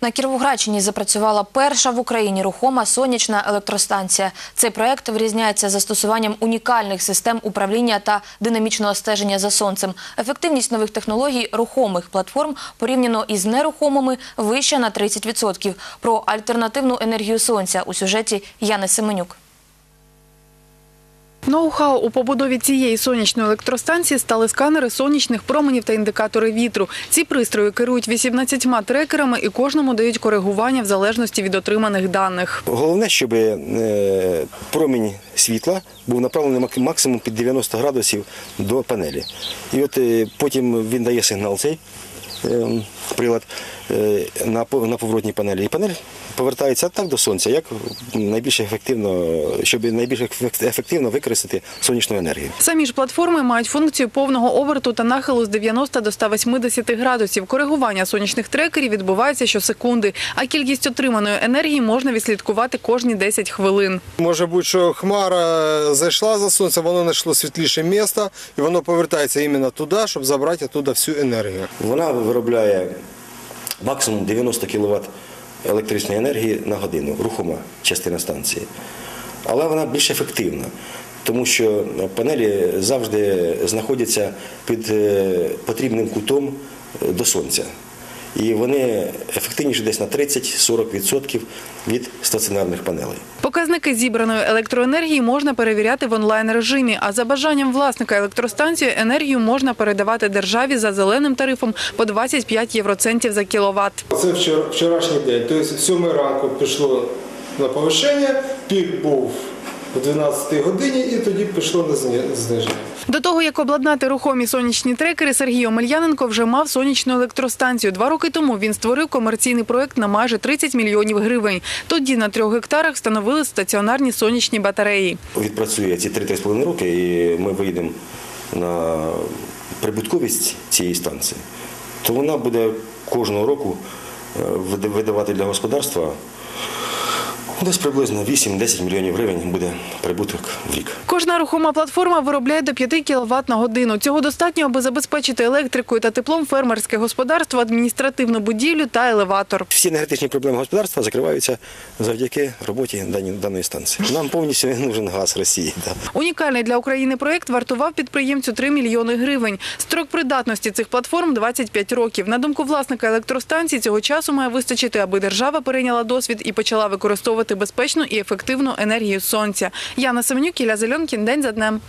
На Кіровоградщині запрацювала перша в Україні рухома сонячна електростанція. Цей проект вирізняється застосуванням унікальних систем управління та динамічного стеження за сонцем. Ефективність нових технологій рухомих платформ порівняно із нерухомими вища на 30%. Про альтернативну енергію сонця у сюжеті Яни Семенюк. Ноу-хау у побудові цієї сонячної електростанції стали сканери сонячних променів та індикатори вітру. Ці пристрої керують 18 трекерами і кожному дають коригування в залежності від отриманих даних. Головне, щоб е, промінь світла був направлений максимум під 90 градусів до панелі. І от е, потім він дає сигнал цей е, прилад е, на поворотній панелі. І панель повертається так до сонця, як найбільш ефективно, щоб найбільш ефективно використати сонячну енергію. Самі ж платформи мають функцію повного оберту та нахилу з 90 до 180 градусів. Коригування сонячних трекерів відбувається щосекунди, а кількість отриманої енергії можна відслідкувати кожні 10 хвилин. Може бути, що хмара зайшла за сонце, воно знайшло світліше місце, і воно повертається іменно туди, щоб забрати оттуда всю енергію. Вона виробляє максимум 90 кВт електричної енергії на годину, рухома частина станції. Але вона більш ефективна, тому що панелі завжди знаходяться під е, потрібним кутом е, до сонця. І вони ефективніші десь на 30-40% від стаціонарних панелей. Показники зібраної електроенергії можна перевіряти в онлайн-режимі, а за бажанням власника електростанції енергію можна передавати державі за зеленим тарифом по 25 євроцентів за кіловат. Це вчора- вчорашній день. Тобто в 7 ранку пішло на повищення, пік був о 12 годині і тоді пішло на зниження. До того, як обладнати рухомі сонячні трекери, Сергій Омельяненко вже мав сонячну електростанцію. Два роки тому він створив комерційний проект на майже 30 мільйонів гривень. Тоді на трьох гектарах встановили стаціонарні сонячні батареї. Відпрацює ці 3-3,5 роки, і ми вийдемо на прибутковість цієї станції, то вона буде кожного року е, видавати для господарства десь приблизно 8-10 мільйонів гривень буде прибуток в рік. Кожна рухома платформа виробляє до 5 кВт на годину. Цього достатньо, аби забезпечити електрикою та теплом фермерське господарство, адміністративну будівлю та елеватор. Всі енергетичні проблеми господарства закриваються завдяки роботі даної станції. Нам повністю не нужен газ Росії. Да. Унікальний для України проєкт вартував підприємцю 3 мільйони гривень. Строк придатності цих платформ – 25 років. На думку власника електростанції, цього часу має вистачити, аби держава перейняла досвід і почала використовувати безпечну і ефективну енергію сонця. Яна Семенюк, Ілля Зеленкін. День за днем.